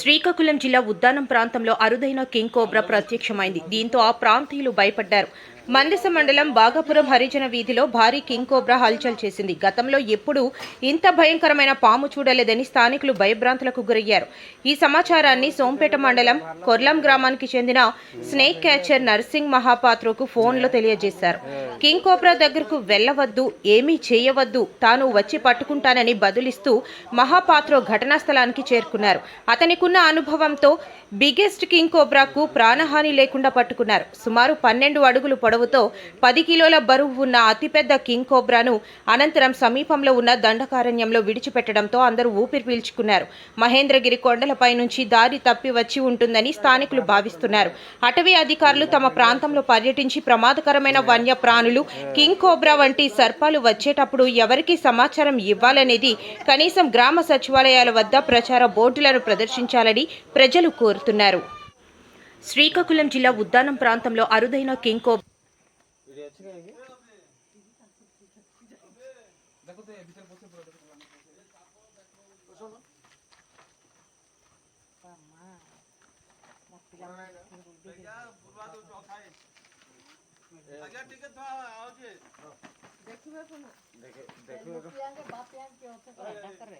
శ్రీకాకుళం జిల్లా ఉద్దానం ప్రాంతంలో అరుదైన కింగ్ కోబ్రా ప్రత్యక్షమైంది. దీంతో ఆ ప్రాంతీయులు భయపడ్డారు. మందస మండలం బాగాపురం హరిజన వీధిలో భారీ కింగ్ కోబ్రా హల్చల్ చేసింది. గతంలో ఎప్పుడూ ఇంత భయంకరమైన పాము చూడలేదని స్థానికులు భయభ్రాంతులకు గురయ్యారు. ఈ సమాచారాన్ని సోంపేట మండలం కొర్లం గ్రామానికి చెందిన స్నేక్ క్యాచర్ నర్సింగ్ మహాపాత్రకు ఫోన్లో తెలియజేశారు. కింగ్ కోబ్రా దగ్గరకు వెళ్ళవద్దు ఏమీ చేయవద్దు తాను వచ్చి పట్టుకుంటానని బదులిస్తూ మహాపాత్రో ఘటనా స్థలానికి చేరుకున్నారు. అతనికున్న అనుభవంతో బిగ్గెస్ట్ కింగ్ కోబ్రాకు ప్రాణహాని లేకుండా పట్టుకున్నారు. సుమారు పన్నెండు అడుగులు పొడవుతో పది కిలోల బరువు ఉన్న అతిపెద్ద కింగ్ కోబ్రాను అనంతరం సమీపంలో ఉన్న దండకారణ్యంలో విడిచిపెట్టడంతో అందరూ ఊపిరి పీల్చుకున్నారు. మహేంద్రగిరి కొండలపై నుంచి దారి తప్పి వచ్చి ఉంటుందని స్థానికులు భావిస్తున్నారు. అటవీ అధికారులు తమ ప్రాంతంలో పర్యటించి ప్రమాదకరమైన వన్య ప్రాణులు కింగ్ కోబ్రా వంటి సర్పాలు వచ్చేటప్పుడు ఎవరికి సమాచారం ఇవ్వాలనేది కనీసం గ్రామ సచివాలయాల వద్ద ప్రచార బోర్డులను ప్రదర్శించాలని ప్రజలు కోరుతున్నారు. శ్రీకాకుళం జిల్లా ఉద్దానం ప్రాంతంలో అరుదైన కింగ్ కోబ్రా ये अच्छे हैं ये देखो तो ये भीतर बोलते पूरा देखो चलो मामा मत पिला भैया बुरवा तो चौथाए भैया टिकट था आओ जी। देखिए सुनो देखिए देखिए बाप यार के होते कर